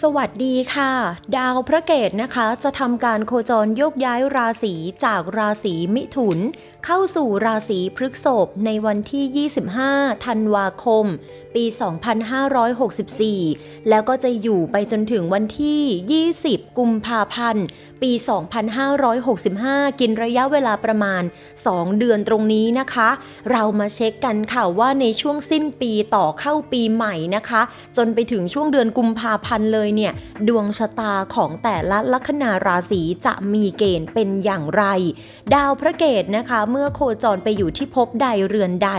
สวัสดีค่ะ ดาวพระเกตนะคะ จะทำการโคจรโยกย้ายราศีจากราศีมิถุน เข้าสู่ราศีพฤษภในวันที่ 25 ธันวาคม ปี 2564 แล้วก็จะอยู่ไปจนถึงวันที่ 20 กุมภาพันธ์ ปี 2565 กินระยะเวลาประมาณ 2 เดือนตรงนี้นะคะ เรามาเช็คกันค่ะว่าในช่วงสิ้นปีต่อเข้าปีใหม่นะคะ จนไปถึงช่วงเดือนกุมภาพันธ์เลยเนี่ย ดวงชะตาของแต่ละลัคนาราศีจะมีเกณฑ์เป็นอย่างไร ดาวพระเกตนะคะ เมื่อโคจรไปอยู่ที่ภพใดเรือนใด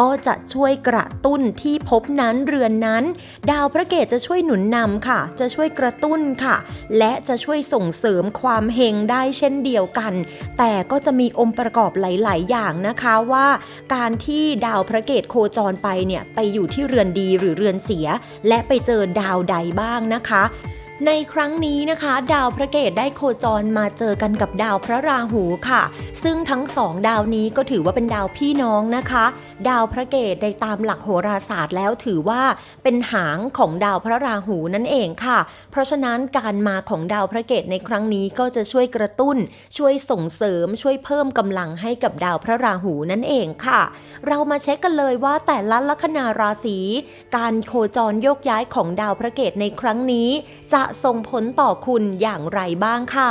ก็จะช่วยกระตุ้นที่ภพนั้นเรือนนั้น ดาวพระเกตจะช่วยหนุนนำค่ะ จะช่วยกระตุ้นค่ะ และจะช่วยส่งเสริมควความเฮงได้เช่นเดียวกัน แต่ก็จะมีองค์ประกอบหลาย ๆ อย่างนะคะว่าการที่ดาวพระเกตโคจรไปเนี่ยไปอยู่ที่เรือนดีหรือเรือนเสีย และไปเจอดาวใดบ้างนะคะ ในครั้งนี้นะคะ ดาวพระเกตได้โคจรมาเจอกันกับดาวพระราหูค่ะ ซึ่งทั้งสองดาวนี้ก็ถือว่าเป็นดาวพี่น้องนะคะ ดาวพระเกตในตามหลักโหราศาสตร์แล้วถือว่าเป็นหางของดาวพระราหูนั่นเองค่ะ เพราะฉะนั้นการมาของดาวพระเกตในครั้งนี้ก็จะช่วยกระตุ้น ช่วยส่งเสริมช่วยเพิ่มกำลังให้กับดาวพระราหูนั่นเองค่ะ เรามาเช็คกันเลยว่าแต่ละลัคนาราศีการโคจรโยกย้ายของดาวพระเกตในครั้งนี้จะส่งผลต่อคุณอย่างไรบ้างค่ะ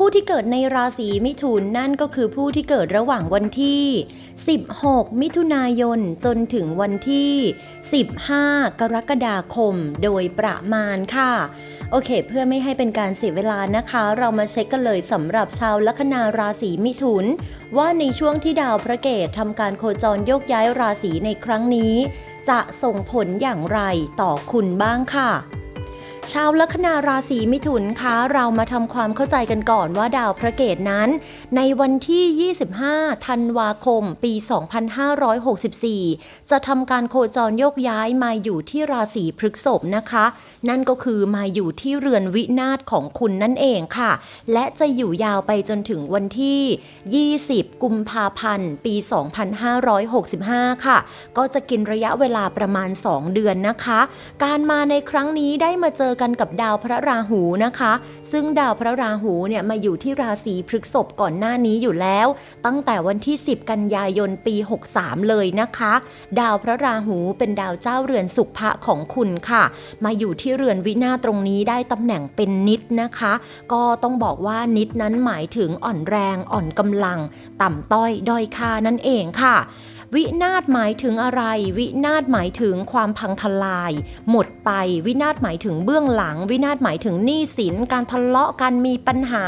ผู้ที่เกิดในราศีมิถุนนั่นก็คือผู้ที่เกิดระหว่างวันที่ 16 มิถุนายนจนถึงวันที่ 15 กรกฎาคมโดยประมาณค่ะ โอเค เพื่อไม่ให้เป็นการเสียเวลานะคะ เรามาเช็คกันเลยสำหรับชาวลัคนาราศีมิถุน ว่าในช่วงที่ดาวพระเกตทำการโคจรโยกย้ายราศีในครั้งนี้ จะส่งผลอย่างไรต่อคุณบ้างค่ะ ชาวลัคนาราศีมิถุนคะเรามาทำความเข้าใจกันก่อนว่าดาวพระเกตนั้น ในวันที่ 25 ธันวาคม ปี 2564 จะทำการโคจรโยกย้ายมาอยู่ที่ราศีพฤกษภนะคะนั่นก็คือมาอยู่ที่เรือนวินาศของคุณนั่นเองค่ะ และจะอยู่ยาวไปจนถึงวันที่ 20 กุมภาพันธ์ ปี 2565 ค่ะ ก็จะกินระยะเวลาประมาณ 2 เดือนนะคะ การมาในครั้งนี้ได้มาเจอกันกับดาวพระราหูนะคะ ซึ่งดาวพระราหูเนี่ยมาอยู่ที่ราศีพฤษภก่อนหน้านี้อยู่แล้ว ตั้งแต่วันที่ 10 กันยายนปี 63 เลยนะคะ ดาวพระราหูเป็นดาวเจ้าเรือนสุภะของคุณค่ะ มาอยู่ที่เรือนวินาตรงนี้ได้ตำแหน่งเป็นนิดนะคะ ก็ต้องบอกว่านิดนั้นหมายถึงอ่อนแรง อ่อนกำลัง ต่ำต้อยด้อยค่านั่นเองค่ะ วินาศหมายถึงอะไร วินาศหมายถึงความพังทลาย หมดไป วินาศหมายถึงเบื้องหลัง วินาศหมายถึงหนี้สิน การทะเลาะกันมีปัญหา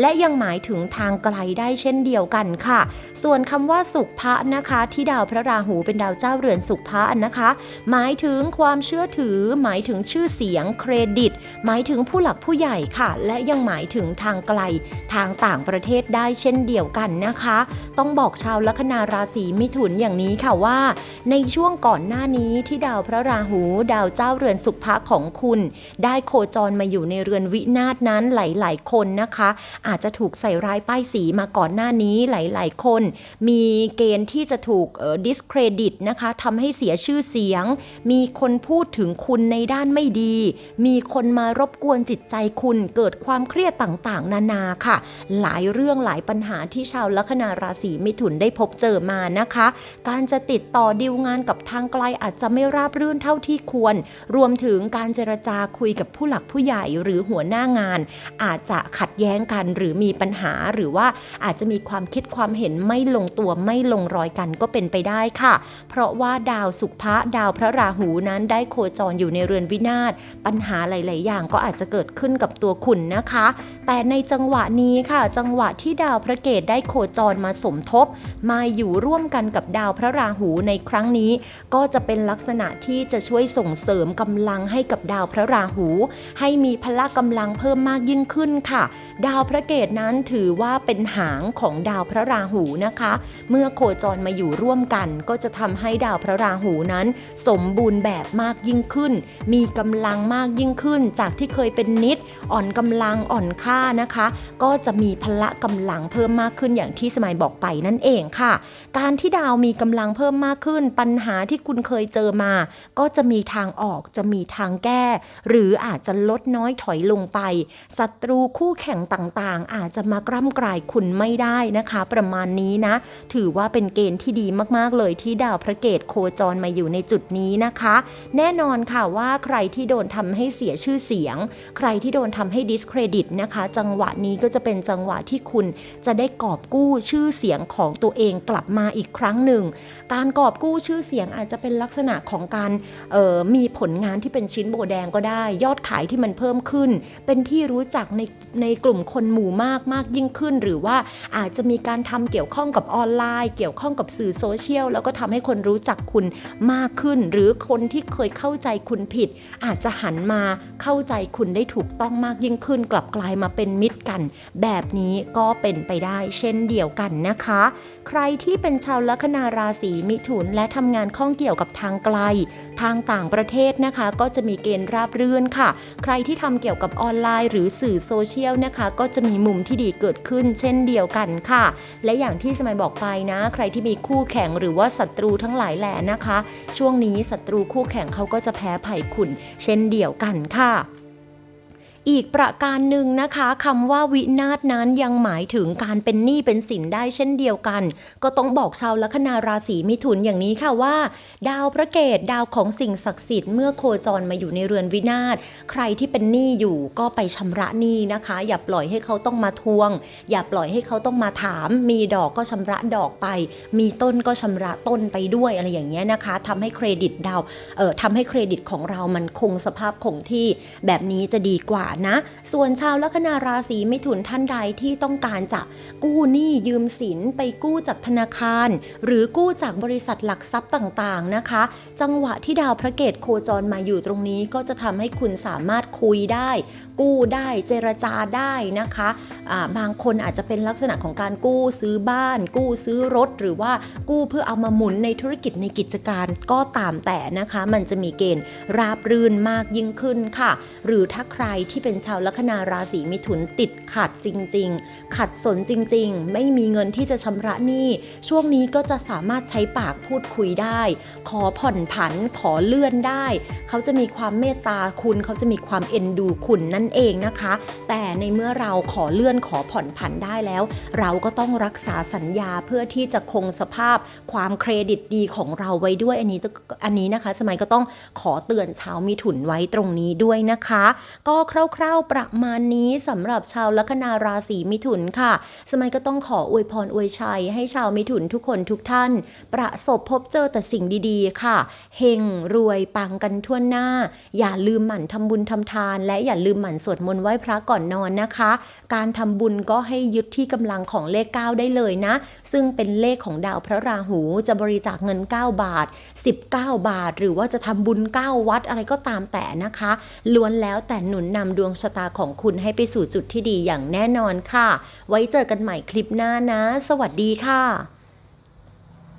และยังหมายถึงทางไกลได้เช่นเดียวกันค่ะ ส่วนคำว่าสุขพระนะคะ ที่ดาวพระราหูเป็นดาวเจ้าเรือนสุขพระนะคะ หมายถึงความเชื่อถือ หมายถึงชื่อเสียงเครดิต หมายถึงผู้หลักผู้ใหญ่ค่ะ และยังหมายถึงทางไกลทางต่างประเทศได้เช่นเดียวกันนะคะ ต้องบอกชาวลัคนาราศีมิถุนอย่างนี้ค่ะว่า ในช่วงก่อนหน้านี้ที่ดาวพระราหู ดาวเจ้าเรือนสุภะของคุณ ได้โคจรมาอยู่ในเรือนวินาศนั้นหลาย ๆ คนนะคะ อาจจะถูกใส่ร้ายป้ายสีมาก่อนหน้านี้หลาย ๆ คน มีเกณฑ์ที่จะถูกเอ่อ discredit นะคะทำให้เสียชื่อเสียง มีคนพูดถึงคุณในด้านไม่ดี มีคนมารบกวนจิตใจคุณเกิดความเครียดต่างๆ นานาค่ะ หลายเรื่องหลายปัญหาที่ชาวลัคนาราศีมิถุนได้พบเจอมานะคะการจะติดต่อดีลงานกับทางไกลอาจจะไม่ราบรื่นเท่าที่ควร รวมถึงการเจรจาคุยกับผู้หลักผู้ใหญ่หรือหัวหน้างาน อาจจะขัดแย้งกันหรือมีปัญหาหรือว่าอาจจะมีความคิดความเห็นไม่ลงตัวไม่ลงรอยกันก็เป็นไปได้ค่ะ เพราะว่าดาวสุภะดาวพระราหูนั้นได้โคจรอยู่ในเรือนวินาศปัญหาหลาย ๆ อย่างก็อาจจะเกิดขึ้นกับตัวคุณนะคะ แต่ในจังหวะนี้ค่ะ จังหวะที่ดาวพระเกตได้โคจรมาสมทบ มาอยู่ร่วมกันกับดดาวพระราหูในครั้งนี้ ก็จะเป็นลักษณะที่จะช่วยส่งเสริมกำลังให้กับดาวพระราหู ให้มีพละกำลังเพิ่มมากยิ่งขึ้นค่ะ ดาวพระเกตนั้นถือว่าเป็นหางของดาวพระราหูนะคะ เมื่อโคจรมาอยู่ร่วมกัน ก็จะทำให้ดาวพระราหูนั้น สมบูรณ์แบบมากยิ่งขึ้น มีกำลังมากยิ่งขึ้น จากที่เคยเป็นนิด อ่อนกำลังอ่อนค่านะคะ ก็จะมีพละกำลังเพิ่มมากขึ้นอย่างที่สมัยบอกไปนั่นเองค่ะ การที่ดาวมีกำลังเพิ่มมากขึ้น ปัญหาที่คุณเคยเจอมา ก็จะมีทางออกจะมีทางแก้ หรืออาจจะลดน้อยถอยลงไปศัตรูคู่แข่งต่างๆ อาจจะมากร่ำกลายคุณไม่ได้นะคะ ประมาณนี้นะ ถือว่าเป็นเกณฑ์ที่ดีมากๆเลยที่ดาวพระเกตโคจรมาอยู่ในจุดนี้นะคะ แน่นอนค่ะว่าใครที่โดนทำให้เสียชื่อเสียง ใครที่โดนทำให้ discredit นะคะ จังหวะนี้ก็จะเป็นจังหวะที่คุณจะได้กอบกู้ชื่อเสียงของตัวเองกลับมาอีกครั้งหนึ่ง การกอบกู้ชื่อเสียงอาจจะเป็นลักษณะของการออมีผลงานที่เป็นชิ้นโบแดงก็ได้ ยอดขายที่มันเพิ่มขึ้น เป็นที่รู้จักในในกลุ่มคนหมู่มากมากยิ่งขึ้น หรือว่าอาจจะมีการทำเกี่ยวข้องกับออนไลน์ เกี่ยวข้องกับสื่อโซเชียลแล้วก็ทำให้คนรู้จักคุณมากขึ้น หรือคนที่เคยเข้าใจคุณผิด อาจจะหันมาเข้าใจคุณได้ถูกต้องมากยิ่งขึ้น กลับกลายมาเป็นมิตรกัน แบบนี้ก็เป็นไปได้เช่นเดียวกันนะคะ ใครที่เป็นชาวลัคนาราศีมิถุนและทำงานข้องเกี่ยวกับทางไกล ทางต่างประเทศนะคะ ก็จะมีเกณฑ์ราบรื่นค่ะ ใครที่ทำเกี่ยวกับออนไลน์ หรือสื่อโซเชียลนะคะก็จะมีมุมที่ดีเกิดขึ้นเช่นเดียวกันค่ะ และอย่างที่สมัยบอกไปนะ ใครที่มีคู่แข่งหรือว่าศัตรูทั้งหลายแหล่นะคะ ช่วงนี้ศัตรูคู่แข่งเขาก็จะแพ้ไผ่ขุนเช่นเดียวกันค่ะ อีกประการหนึ่งนะคะคำว่าวินาศนั้นยังหมายถึงการเป็นหนี้เป็นสินได้เช่นเดียวกัน ก็ต้องบอกชาวลัคนาราศีมิถุนอย่างนี้ค่ะว่า ดาวพระเกตดาวของสิ่งศักดิ์สิทธิ์เมื่อโคจรมาอยู่ในเรือนวินาศใครที่เป็นหนี้อยู่ก็ไปชำระหนี้นะคะ อย่าปล่อยให้เขาต้องมาทวง อย่าปล่อยให้เขาต้องมาถาม มีดอกก็ชำระดอกไป มีต้นก็ชำระต้นไปด้วยอะไรอย่างเงี้ยนะคะทำให้เครดิตดาวเอ่อทำให้เครดิตของเรามันคงสภาพคงที่แบบนี้จะดีกว่านะ ส่วนชาวลัคนาราศีมิถุนท่านใดที่ต้องการจะกู้หนี้ยืมสินไปกู้จากธนาคาร หรือกู้จากบริษัทหลักทรัพย์ต่างๆนะคะ จังหวะที่ดาวพระเกตโคจรมาอยู่ตรงนี้ก็จะทำให้คุณสามารถคุยได้ กู้ได้เจรจาได้นะคะ บางคนอาจจะเป็นลักษณะของการกู้ซื้อบ้าน กู้ซื้อรถ หรือว่ากู้เพื่อเอามาหมุนในธุรกิจในกิจการก็ตามแต่นะคะ มันจะมีเกณฑ์ราบรื่นมากยิ่งขึ้นค่ะ หรือถ้าใครที่เป็นชาวลัคนาราศีมิถุนติดขัดจริง ๆ ขัดสนจริง ๆ ไม่มีเงินที่จะชำระหนี้ช่วงนี้ก็จะสามารถใช้ปากพูดคุยได้ ขอผ่อนผันขอเลื่อนได้ เขาจะมีความเมตตาคุณ เขาจะมีความเอ็นดูคุณนั่นเองนะคะ แต่ในเมื่อเราขอเลื่อนขอผ่อนผันได้แล้ว เราก็ต้องรักษาสัญญาเพื่อที่จะคงสภาพความเครดิตดีของเราไว้ด้วยอันนี้อันนี้นะคะ สมัยก็ต้องขอเตือนชาวมิถุนไว้ตรงนี้ด้วยนะคะ ก็คร่าวๆประมาณนี้สำหรับชาวลัคนาราศีมิถุนค่ะ สมัยก็ต้องขออวยพรอวยชัย ให้ชาวมิถุนทุกคนทุกท่าน ประสบพบเจอแต่สิ่งดีๆ ค่ะเฮงรวยปังกันทั่วหน้า อย่าลืมหมั่นทำบุญทำทาน และอย่าลืมหมั่นสวดมนต์ไหว้พระก่อนนอนนะคะ การทำบุญก็ให้ยึดที่กำลังของเลข 9 ได้เลยนะ ซึ่งเป็นเลขของดาวพระราหูจะบริจาคเงิน 9 บาท 19 บาท หรือว่าจะทำบุญ 9 วัดอะไรก็ตามแต่นะคะ ล้วนแล้วแต่หนุนนำดวงชะตาของคุณให้ไปสู่จุดที่ดีอย่างแน่นอนค่ะ ไว้เจอกันใหม่คลิปหน้านะ สวัสดีค่ะ